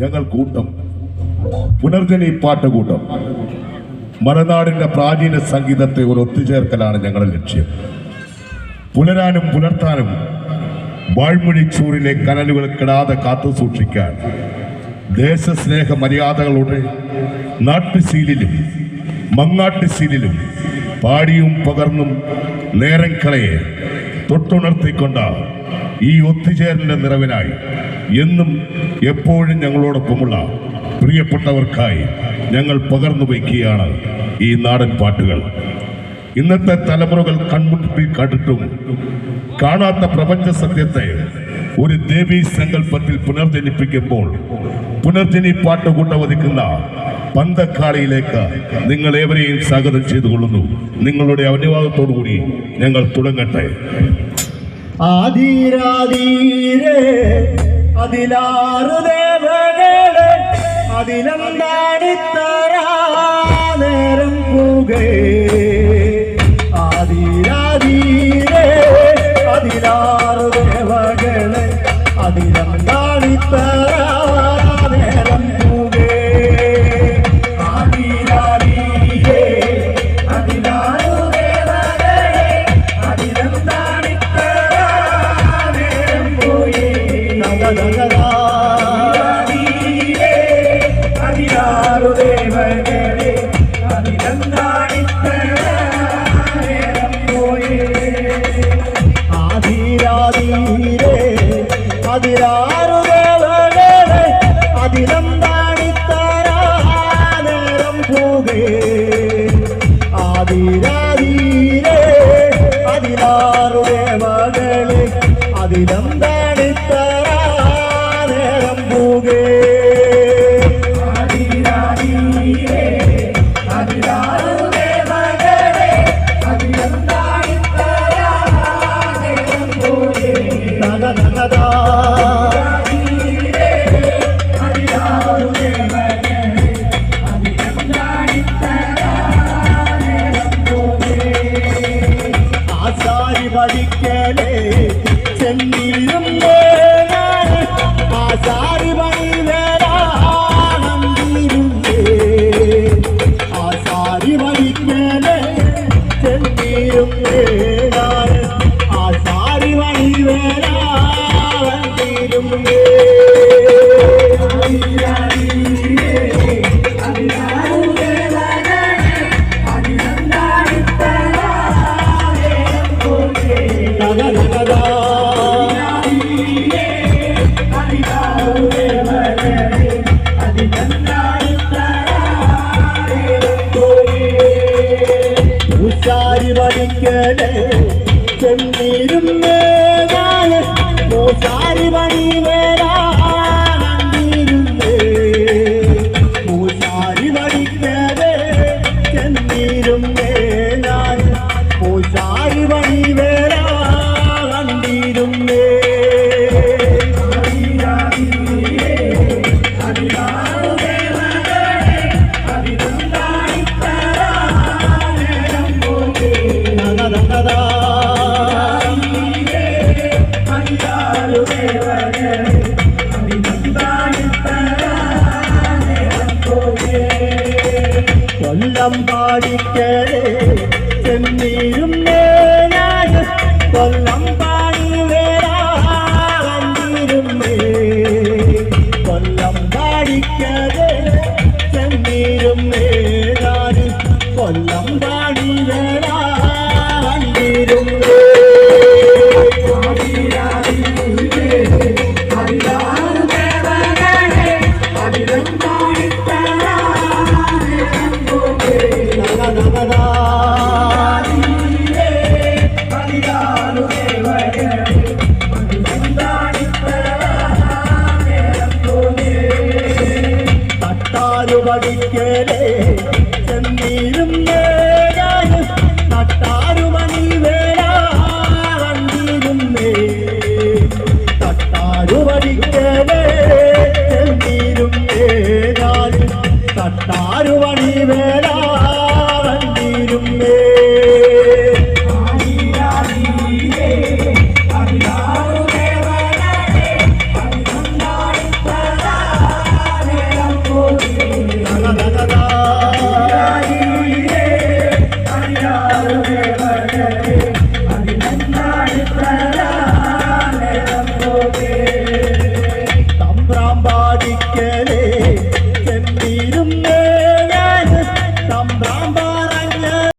ഞങ്ങൾ കൂട്ടം. പുനർജനി പാട്ടുകൂട്ടം മലനാടിന്റെ പ്രാചീന സംഗീതത്തെ ഒരു ഒത്തുചേർക്കലാണ് ഞങ്ങളുടെ ലക്ഷ്യം. പുലരാനും പുലർത്താനും വാഴ്മൊഴി ചൂരിലെ കനലുകൾ കിടാതെ കാത്തു സൂക്ഷിക്കാൻ ദേശസ്നേഹ മര്യാദകളുടെ നാട്ടുശീലിലും മങ്ങാട്ടുശീലിലും പാടിയും പകർന്നും നേരം കളയെ തൊട്ടുണർത്തിക്കൊണ്ട ഈ ഒത്തുചേരലിന്റെ നിറവിനായി എന്നും എപ്പോഴും ഞങ്ങളോടൊപ്പമുള്ള പ്രിയപ്പെട്ടവർക്കായി ഞങ്ങൾ പകർന്നു വയ്ക്കുകയാണ് ഈ നാടൻ പാട്ടുകൾ. ഇന്നത്തെ തലമുറകൾ കൺമുട്ടിൽ കണ്ടിട്ടും കാണാത്ത പ്രപഞ്ച സത്യത്തെ ഒരു ദേവീ സങ്കല്പത്തിൽ പുനർജനിപ്പിക്കുമ്പോൾ പുനർജനി പാട്ട് കൂട്ടവധിക്കുന്ന പന്തക്കാളിയിലേക്ക് നിങ്ങൾ ഏവരെയും സ്വാഗതം ചെയ്തുകൊള്ളുന്നു. നിങ്ങളുടെ അനുവാദത്തോടുകൂടി ഞങ്ങൾ തുടങ്ങട്ടെ. ആദിരാതീരേ അതിലാറു ദേവകളെ അതിലെന്താണിത്തരാ നേരം പൂകേ അതിലെന്താടിത്തരാ നേരം പോകേ ആദിരാധീരേ അതിലാറു ഉച്ചാരി വടിക്കലേ ചെന്നീരും മേഘാൽ മൂച്ചാരി പണി വേരാണ്ടിരുന്നേ உள்ளம் பாடிக்கலே சென்னீரும் மேலாடு கொல்லம் പഠിക്കലേ ചെന്നിരുന്നേ Thank you.